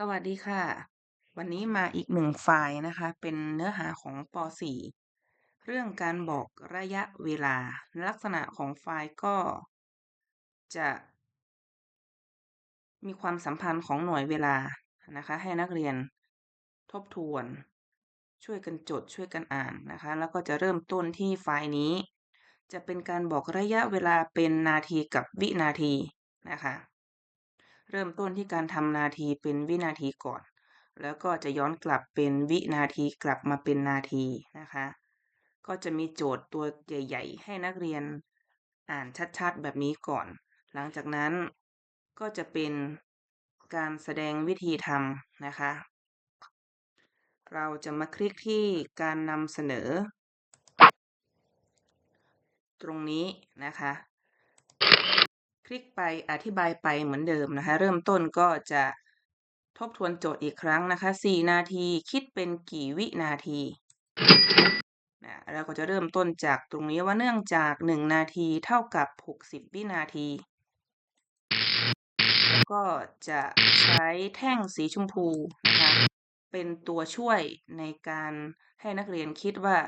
สวัสดีค่ะ วันนี้มาอีกหนึ่งไฟล์นะคะ เป็นเนื้อหาของป .4 เรื่องการบอกระยะเวลา ลักษณะของไฟล์ก็ จะ มีความสัมพันธ์ของหน่วยเวลานะคะ ให้นักเรียนทบทวน ช่วยกันจดช่วยกันอ่านนะคะ แล้วก็จะเริ่มต้นที่ไฟล์นี้ จะเป็นการบอกระยะเวลาเป็นนาทีกับวินาทีนะคะ เริ่มต้นที่การทำนาทีเป็นวินาทีก่อน แล้วก็จะย้อนกลับเป็นวินาทีกลับมาเป็นนาทีนะคะ ก็จะมีโจทย์ตัวใหญ่ ๆ ให้นักเรียนอ่านชัดๆ แบบนี้ก่อน หลังจากนั้นก็จะเป็นการแสดงวิธีทำนะคะ เราจะมาคลิกที่การนำเสนอ ตรงนี้นะคะ คลิกไปอธิบายไปเหมือนเดิมนะคะ เริ่มต้นก็จะทบทวนโจทย์อีกครั้งนะคะ 4 นาทีคิดเป็นกี่วินาทีนะเราก็จะเริ่มต้นจากตรงนี้ว่าเนื่องจาก 1 นาทีเท่ากับ 60 วินาที แล้วก็จะใช้แท่งสีชมพูนะคะ เป็นตัวช่วยในการให้นักเรียนคิดว่า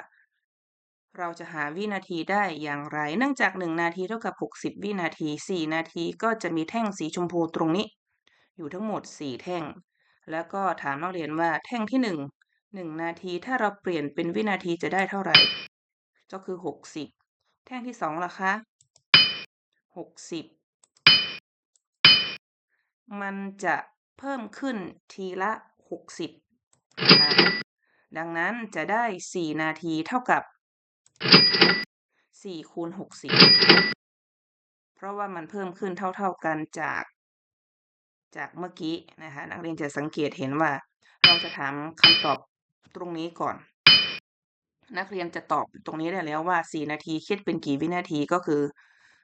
เราจะหาวินาทีได้อย่างไร เนื่องจาก 1 นาทีเท่ากับ 60 วินาที 4 นาทีก็จะมีแท่งสีชมพูตรงนี้ อยู่ทั้งหมด 4 แท่ง แล้วก็ถามนักเรียนว่าแท่งที่ 1 1 นาทีถ้าเราเปลี่ยนเป็นวินาทีจะได้เท่าไหร่ ก็คือ 60 แท่งที่2ล่ะคะ60 มันจะเพิ่มขึ้นทีละ 60นะดังนั้นจะได้ 4 นาทีเท่ากับ 4คูณ60เพราะว่ามันเพิ่มขึ้นเท่าๆกันจาก จากเมื่อกี้นะคะ นักเรียนจะสังเกตเห็นว่า เราจะถามคำตอบตรงนี้ก่อน นักเรียนจะตอบตรงนี้ได้แล้วว่า4นาทีคิดเป็นกี่วินาทีก็คือ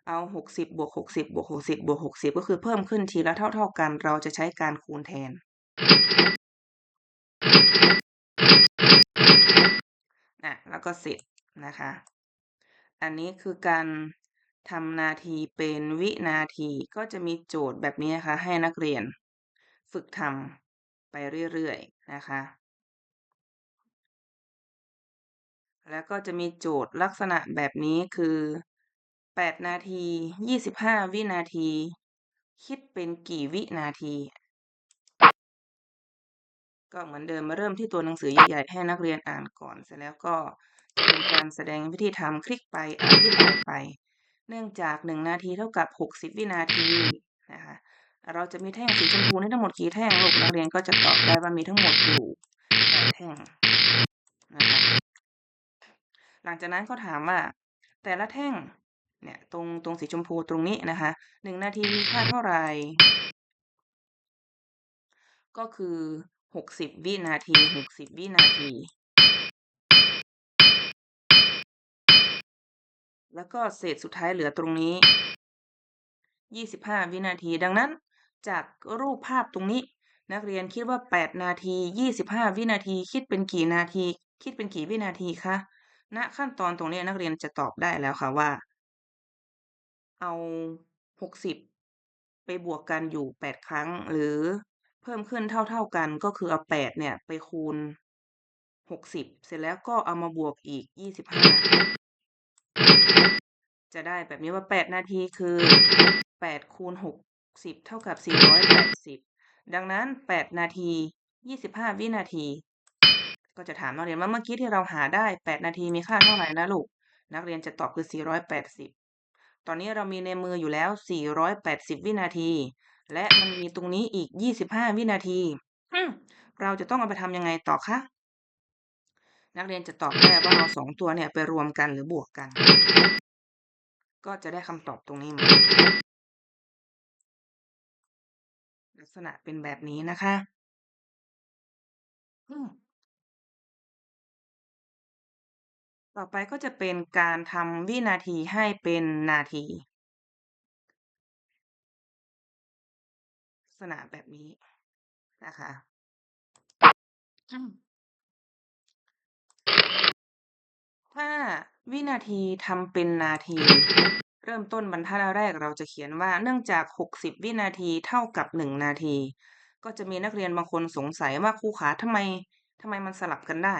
เอา60บบวก60บบวก60บบวก60ก็คือเพิ่มขึ้นทีละเท่า ๆกัน เราจะใช้การคูณแทนอะแล้วก็เสร็จ นะคะ อันนี้คือการทำนาทีเป็นวินาทีก็จะมีโจทย์แบบนี้นะคะ ให้นักเรียนฝึกทำไปเรื่อยๆนะคะ แล้วก็จะมีโจทย์ลักษณะแบบนี้คือ 8 นาที 25 วินาที คิดเป็นกี่วินาที ก็เหมือนเดิมมาเริ่มที่ตัวหนังสือใหญ่ๆให้นักเรียนอ่านก่อนเสร็จแล้วก็ เป็นการแสดงวิธีทำคลิกไปอธิบายไป เนื่องจาก1นาทีเท่ากับ60วินาทีนะคะเราจะมีแท่งสีชมพูนี้ทั้งหมดกี่แท่งลูกนักเรียนก็จะตอบได้ว่ามีทั้งหมดอยู่แท่งนะคะหลังจากนั้นก็ถามว่า แต่ละแท่งเนี่ยตรงตรงสีชมพูตรงนี้นะคะ1นาทีมีค่าเท่าไหร่ก็คือ 60 วินาที 60 วินาที แล้วก็เศษสุดท้ายเหลือตรงนี้ 25 วินาที ดังนั้น จากรูปภาพตรงนี้ นักเรียนคิดว่า 8 นาที 25 วินาที คิดเป็นกี่นาที คิดเป็นกี่วินาทีคะณขั้นตอนตรงนี้นักเรียนจะตอบได้แล้วค่ะว่า เอา 60 ไปบวกกันอยู่ 8 ครั้ง หรือเพิ่มขึ้นเท่า ๆกันก็คือเอา 8 เนี่ย ไปคูณ 60 เสร็จแล้วก็เอามาบวกอีก 25 จะได้แบบนี้ว่า8นาทีคือ8คูณ60เท่ากับ480ดังนั้น8นาที25วินาที ก็จะถามนักเรียนว่าเมื่อกี้ที่เราหาได้8นาทีมีค่าเท่าไหร่นะลูก นักเรียนจะตอบคือ480ตอนนี้เรามีในมืออยู่แล้ว 480 วินาที และมันมีตรงนี้อีก 25 วินาที เราจะต้องเอาไปทำยังไงต่อคะ นักเรียนจะตอบได้ว่าเอาสองตัวเนี่ยไปรวมกันหรือบวกกัน ก็จะได้คำตอบตรงนี้มาลักษณะเป็นแบบนี้นะคะต่อไปก็จะเป็นการทำวินาทีให้เป็นนาที ลักษณะแบบนี้นะคะถ้า วินาทีทำเป็นนาที เริ่มต้นบรรทัดแรกเราจะเขียนว่าเนื่องจาก 60 วินาทีเท่ากับ1นาที ก็จะมีนักเรียนบางคนสงสัยว่าครูขาทำไมทำไมมันสลับกันได้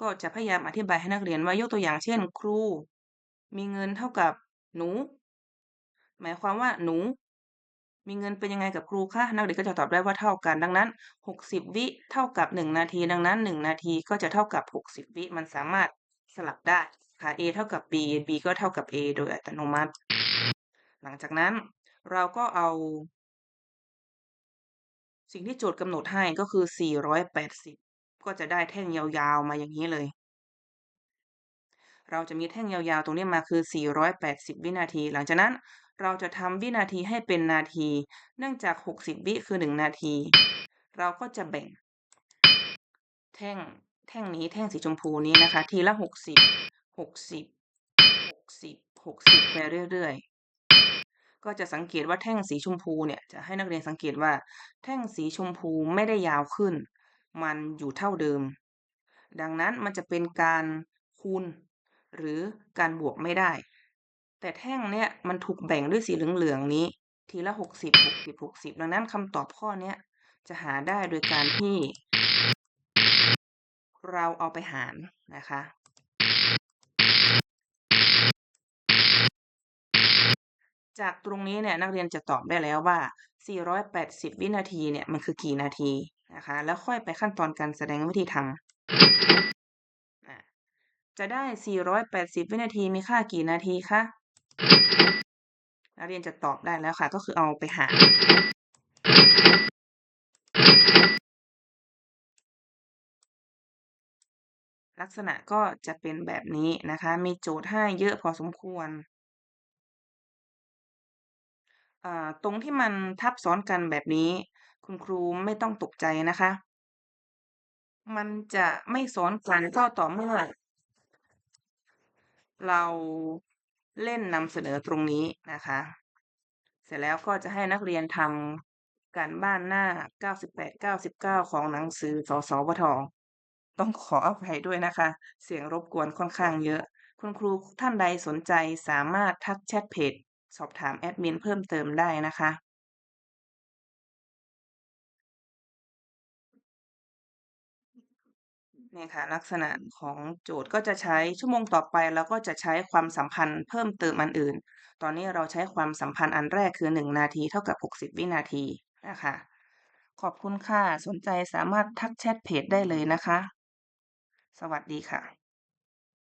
ก็จะพยายามอธิบายให้นักเรียนว่ายกตัวอย่างเช่น ครู มีเงินเท่ากับหนู หมายความว่าหนู มีเงินเป็นยังไงกับครูคะนักเรียนก็จะตอบได้ว่าเท่ากันดังนั้น 60 วิเท่ากับ 1 นาที ดังนั้น 1 นาทีก็จะเท่ากับ 60 วิมันสามารถสลับได้ ค่ะ a เท่ากับ b b ก็เท่ากับ a โดยอัตโนมัติ หลังจากนั้นเราก็เอา สิ่งที่โจทย์กำหนดให้ก็คือ 480 ก็จะได้แท่งยาวๆมาอย่างนี้เลย เราจะมีแท่งยาวๆ ตรงนี้มาคือ 480 วินาที หลังจากนั้นเราจะทำวินาทีให้เป็นนาที เนื่องจาก 60 วิคือ 1 นาที เราก็จะแบ่ง แท่งแท่งนี้แท่งสีชมพูนี้นะคะ ทีละ 60 60 60 60ไปเรื่อยๆ ก็จะสังเกตว่าแท่งสีชมพูเนี่ยจะให้นักเรียนสังเกตว่า แท่งสีชมพูไม่ได้ยาวขึ้น มันอยู่เท่าเดิม ดังนั้นมันจะเป็นการคูณหรือการบวกไม่ได้ แต่แท่งเนี่ยมันถูกแบ่งด้วยสีเหลืองๆนี้ ทีละ 60 60 60 ดังนั้นคำตอบข้อเนี้ยจะหาได้โดยการที่ เราเอาไปหารนะคะ จากตรงนี้เนี่ยนักเรียนจะตอบได้แล้วว่า 480 วินาทีเนี่ยมันคือกี่นาทีนะคะแล้วค่อยไปขั้นตอนการแสดงวิธีทำจะได้ 480 วินาทีมีค่ากี่นาทีคะนักเรียนจะตอบได้แล้วค่ะ ก็คือเอาไปหารลักษณะก็จะเป็นแบบนี้นะคะ มีโจทย์ให้เยอะพอสมควร อ่าตรงที่มันทับซ้อนกันแบบนี้ คุณครูไม่ต้องตกใจนะคะ มันจะไม่ซ้อนกันก็ต่อเมื่อ เราเล่นนำเสนอตรงนี้นะคะ เสร็จแล้วก็จะให้นักเรียนทำการบ้านหน้า 98 99 ของหนังสือสสวทต้องขออภัยด้วยนะคะ เสียงรบกวนค่อนข้างเยอะ คุณครูท่านใดสนใจสามารถทักแชทเพจ สอบถามแอดมินเพิ่มเติมได้นะคะเนี่ยค่ะลักษณะของโจทย์ก็จะใช้ชั่วโมงต่อไปเราก็จะใช้ความสัมพันธ์เพิ่มเติมอันอื่น ตอนนี้เราใช้ความสัมพันธ์อันแรกคือ 1 นาทีเท่ากับ 60 วินาทีนะคะขอบคุณค่ะ สนใจสามารถทักแชทเพจได้เลยนะคะ สวัสดีค่ะ